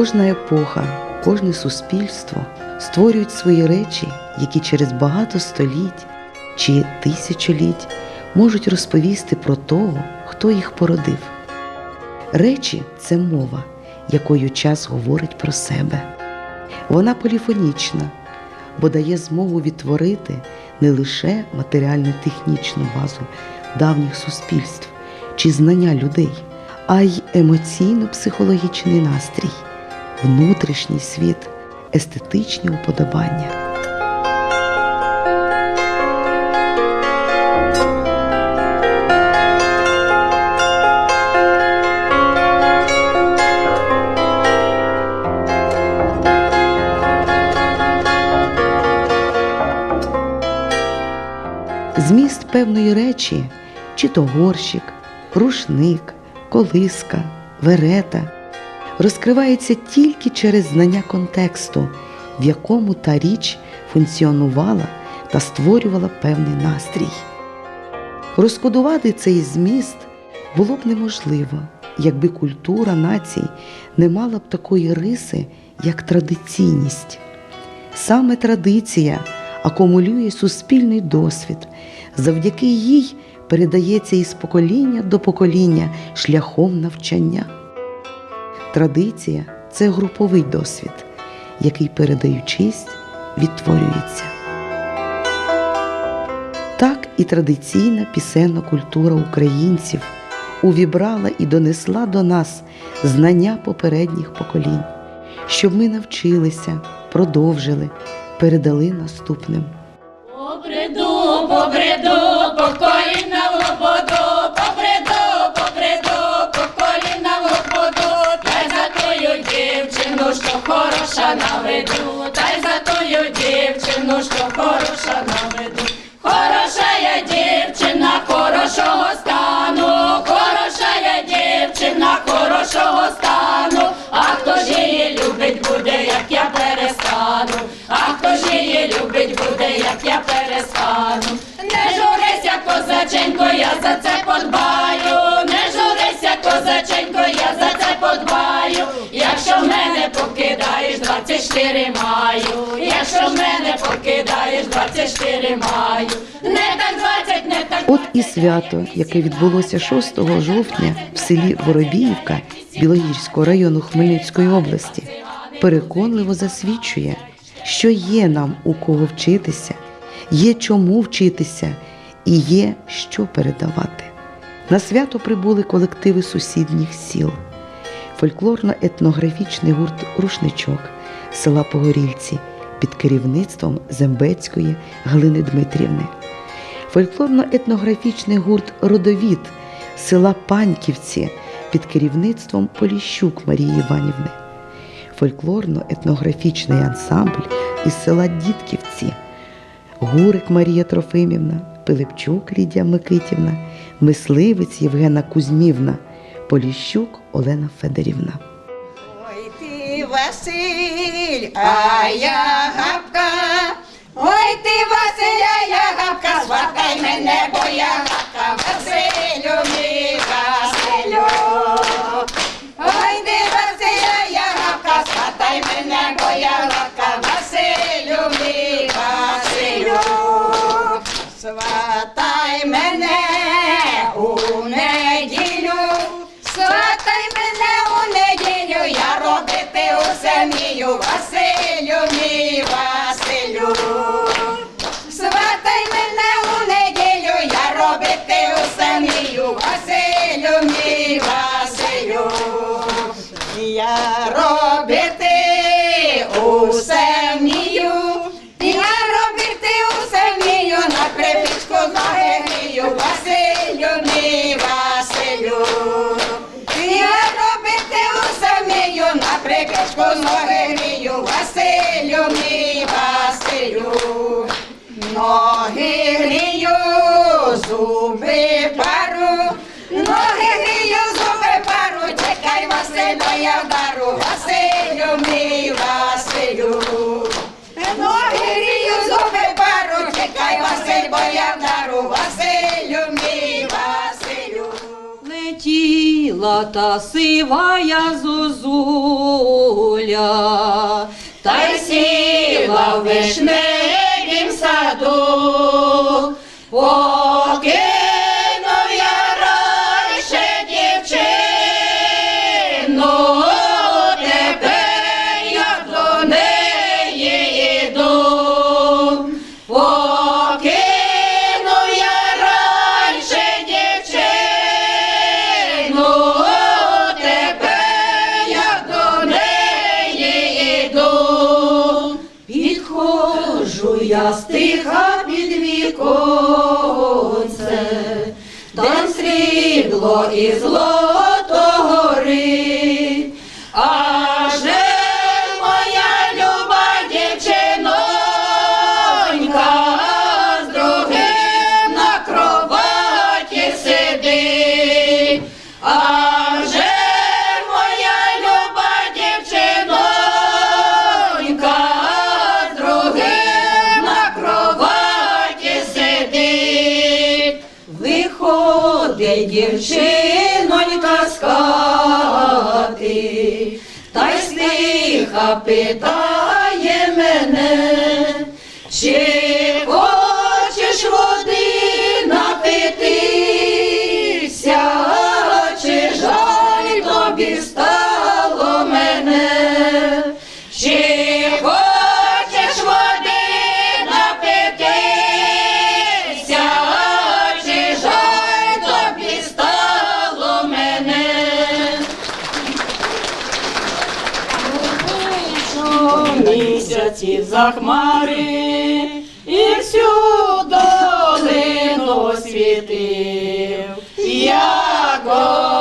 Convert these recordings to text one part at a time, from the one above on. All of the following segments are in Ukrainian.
Кожна епоха, кожне суспільство створюють свої речі, які через багато століть чи тисячоліть можуть розповісти про того, хто їх породив. Речі це мова, якою час говорить про себе. Вона поліфонічна, бо дає змогу відтворити не лише матеріально-технічну базу давніх суспільств чи знання людей, а й емоційно-психологічний настрій, внутрішній світ, естетичні уподобання. Зміст певної речі, чи то горщик, рушник, колиска, верета, розкривається тільки через знання контексту, в якому та річ функціонувала та створювала певний настрій. Розкодувати цей зміст було б неможливо, якби культура націй не мала б такої риси, як традиційність. Саме традиція акумулює суспільний досвід, завдяки їй передається із покоління до покоління шляхом навчання. Традиція це груповий досвід, який, передаючись, відтворюється. Так і традиційна пісенна культура українців увібрала і донесла до нас знання попередніх поколінь, щоб ми навчилися, продовжили, передали наступним. Побреду, побреду, по хороша та й за тою дівчину, що хороша наведу. Хороша я дівчина, хорошого стану, хороша я дівчина, хорошого стану, а хто ж її любить буде, як я перестану, а хто ж її любить буде, як я перестану. Не журися, козаченько, я за це подбаю, не журися, козаченько, я за це подбаю. Якщо мене покидаєш, 24 маю, якщо мене покидаєш, 24 маю, не так 20, не так От і свято, яке відбулося 6 жовтня в селі Воробіївка Білогірського району Хмельницької області, переконливо засвідчує, що є нам у кого вчитися, є чому вчитися і є що передавати. На свято прибули колективи сусідніх сіл, фольклорно-етнографічний гурт Рушничок села Погорільці під керівництвом Зембецької Галини Дмитрівни. Фольклорно-етнографічний гурт Родовід села Паньківці під керівництвом Поліщук Марії Іванівни, фольклорно-етнографічний ансамбль із села Дітківці, Гурик Марія Трофимівна, Пилипчук Лідія Микитівна, мисливець Євгена Кузьмівна, Поліщук Олена Федорівна. Ой ти Василь, а я гапка. Ой ти Василь, а я гапка, сватай мене, бо я гапка, Василю мій Василю. Ой ти Василь, а я гапка, сватай мене, бо я вмію, Василю, мій Василю. Сватай мене у неділю, я робити усе мію, Василю, мій Василю. Я робити Ноги грію, зуби пару, ноги грію, зуби пару, чекай Василю я вдару, Василю мій Василю. Ноги грію, зуби пару, чекай Василь, бо я вдару, Василю мій Василю. Летіла та сивая зозуля, та й сіла вишне саду. я стиха під віконце, там срібло і злото горить. дівчинонька скати, та й стиха питає мене. чи місяців за хмари і всю долину освітив. Яко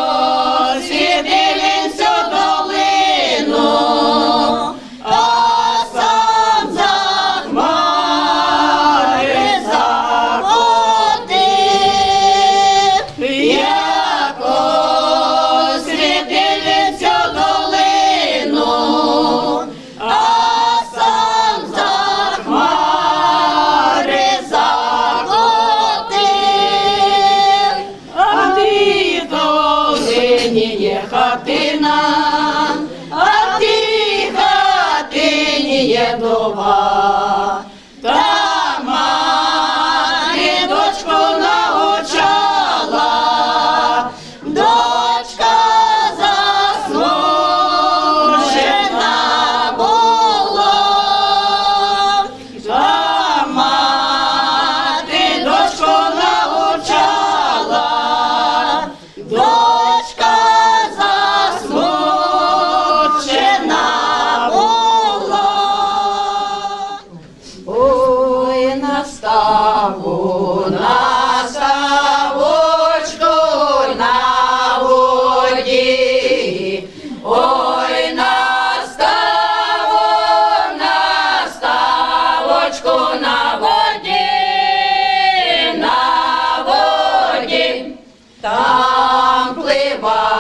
Там плива.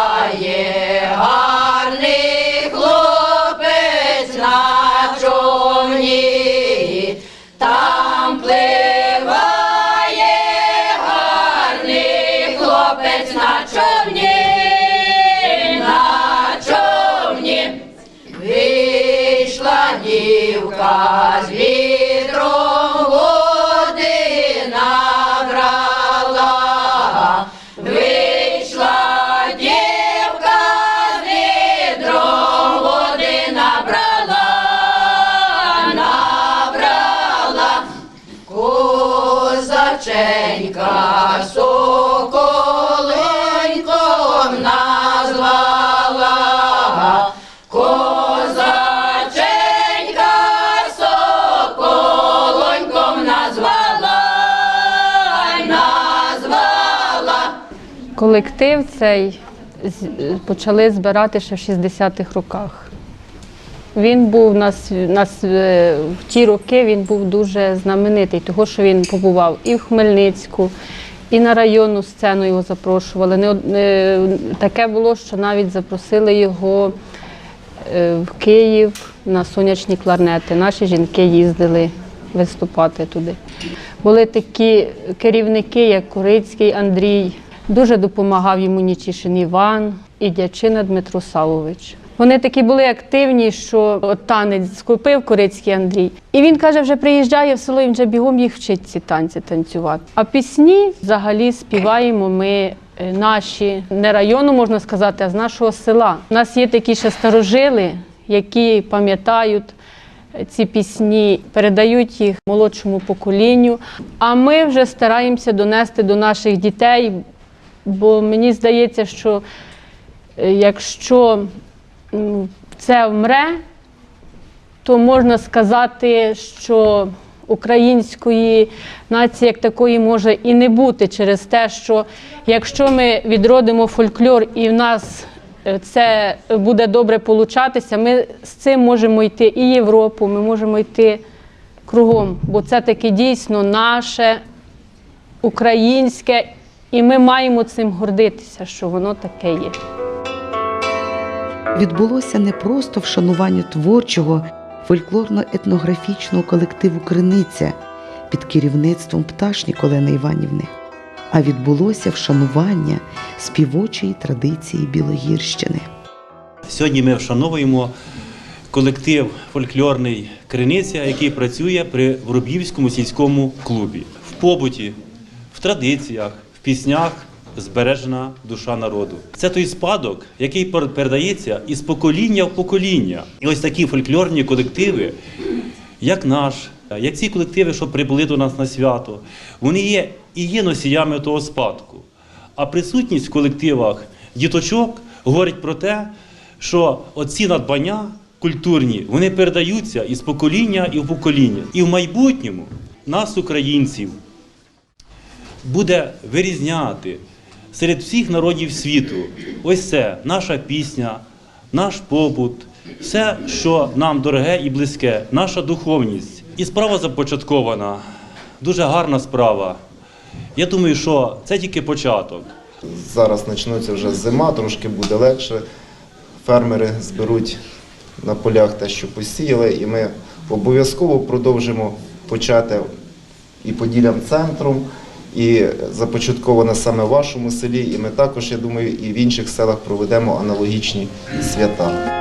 Колектив цей почали збирати ще в 60-х роках. Він був нас, нас е, в ті роки він був дуже знаменитий, тому що він побував і в Хмельницьку, і на районну сцену його запрошували. Не, е, Таке було, що навіть запросили його е, в Київ на сонячні кларнети. Наші жінки їздили виступати туди. Були такі керівники, як Курицький Андрій. Дуже допомагав йому Нічішин Іван і дячина Дмитро Савович. Вони такі були активні, що от танець скупив корицький Андрій. І він каже, вже приїжджає в село і вже бігом їх вчить ці танці танцювати. А пісні взагалі співаємо ми е, наші не району, можна сказати, а з нашого села. У нас є такі ще старожили, які пам'ятають. Е, ці пісні передають їх молодшому поколінню. А ми вже стараємося донести до наших дітей бо мені здається, що е, якщо це вмре, то можна сказати, що української нації як такої може і не бути через те, що якщо ми відродимо фольклор і в нас е, це буде добре получатися, ми з цим можемо йти і Європу, ми можемо йти кругом, бо це таки дійсно наше, українське, і ми маємо цим гордитися, що воно таке є. відбулося не просто вшанування творчого фольклорно-етнографічного колективу Криниця під керівництвом пташні Олени Іванівни, а відбулося вшанування співочої традиції Білогірщини. Сьогодні ми вшановуємо колектив фольклорний Криниця, який працює при Вороб'ївському сільському клубі. В побуті, в традиціях, піснях збережена душа народу. Це той спадок, який пер- передається із покоління в покоління. І ось такі фольклорні колективи, як наш, як ці колективи, що прибули до нас на свято, вони є і є носіями того спадку. А присутність в колективах діточок говорить про те, що оці надбання культурні вони передаються із покоління і в покоління. І в майбутньому нас, українців, буде вирізняти серед всіх народів світу. Ось це наша пісня, наш побут, все, що нам дороге і близьке, наша духовність. І справа започаткована, дуже гарна справа. Я думаю, що це тільки початок. Зараз почнеться вже зима, трошки буде легше. Фермери зберуть на полях те, що посіяли, і ми обов'язково продовжимо почати і поділям центром, і започаткована саме в вашому селі. І ми також, я думаю, і в інших селах проведемо аналогічні свята.